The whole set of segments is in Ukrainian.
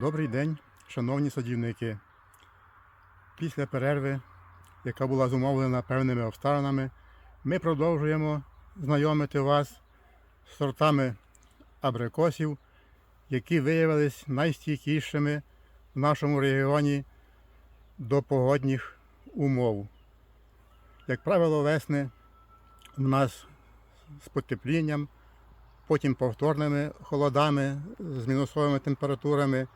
Добрий день, шановні садівники. Після перерви, яка була зумовлена певними обставинами, ми продовжуємо знайомити вас з сортами абрикосів, які виявились найстійкішими в нашому регіоні до погодних умов. Як правило, весни у нас з потеплінням, потім повторними холодами, з мінусовими температурами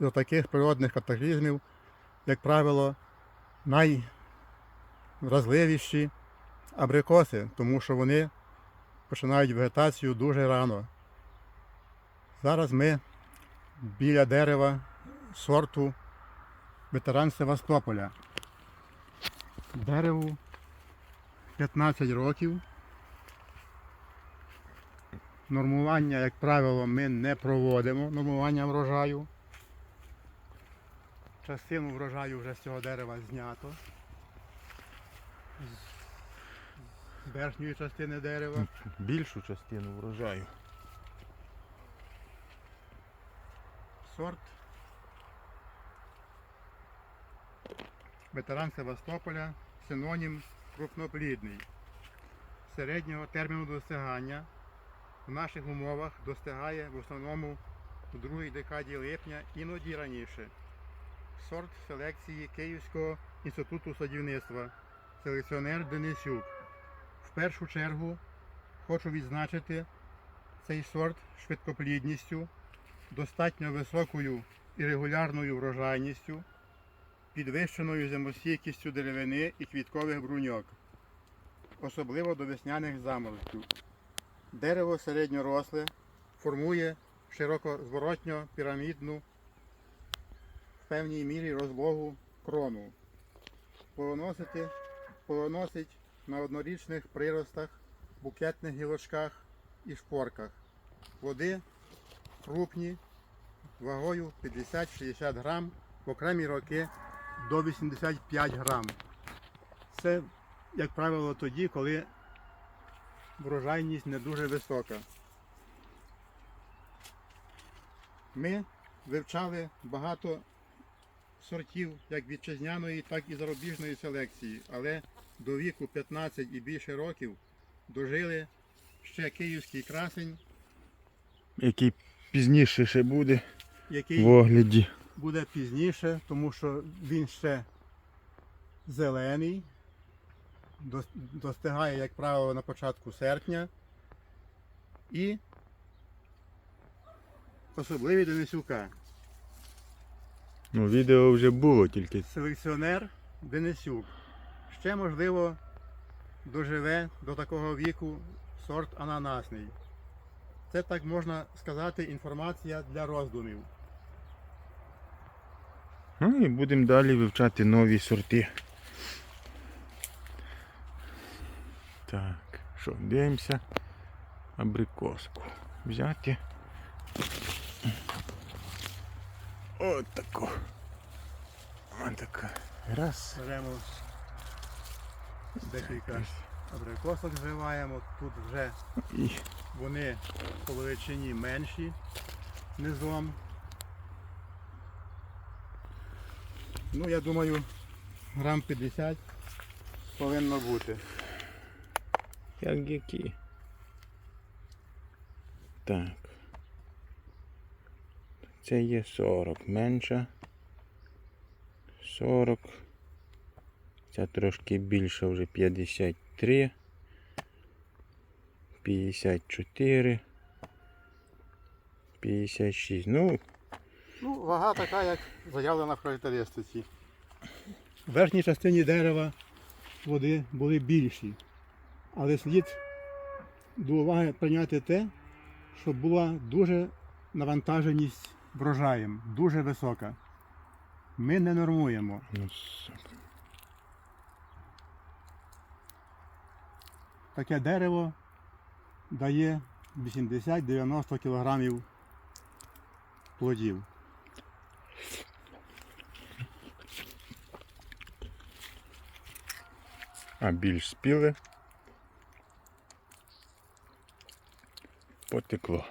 до таких природних катаклізмів, як правило, найвразливіші абрикоси, тому що вони починають вегетацію дуже рано. Зараз ми біля дерева сорту ветеран Севастополя. Дереву 15 років. Нормування, як правило, ми не проводимо, нормування врожаю. Частину врожаю вже з цього дерева знято. З- верхньої частини дерева. більшу частину врожаю. Сорт ветеран Севастополя, синонім крупноплідний. Середнього терміну достигання в наших умовах достигає в основному у другій декаді липня, іноді раніше. Сорт селекції Київського інституту садівництва, селекціонер Денисюк. В першу чергу хочу відзначити цей сорт швидкоплідністю, достатньо високою і регулярною врожайністю, підвищеною зимостійкістю деревини і квіткових бруньок, особливо до весняних заморозків. Дерево середньоросле формує широкозворотньо пірамідну певній мірі розлогу крону. Плодоносити, плодоносить на однорічних приростах, букетних гілочках і шпорках. Плоди крупні, вагою 50-60 грам, в окремі роки до 85 грам. Це, як правило, тоді, коли врожайність не дуже висока. Ми вивчали багато сортів як вітчизняної, так і зарубіжної селекції, але до віку 15 і більше років дожили ще київський красень, Який пізніше ще буде який в огляді. буде пізніше, тому що він ще зелений, достигає, як правило, на початку серпня. І особливі Денисюка. Ну, відео вже було тільки. Селекціонер Денисюк. Ще, можливо, доживе до такого віку сорт ананасний. Це так можна сказати інформація для роздумів. Ну і будемо далі вивчати нові сорти. Так, що, дивимося. Абрикоску. Взяти. От таку. Ось така. Раз. Беремо декілька абрикосок зриваємо. Тут вже вони по величині менші низом. Ну, я думаю, грам 50 повинно бути. як які. Так. Це є 40 менша. 40. Ця трошки більша вже 53. 54. 56. Ну, Ну, вага така, як заявлена в характеристиці. В верхній частині дерева води були більші. Але слід до уваги прийняти те, що була дуже навантаженість врожаєм, дуже висока. Ми не нормуємо. ну Таке дерево дає 80-90 кг плодів. а більш спіле. Потекло.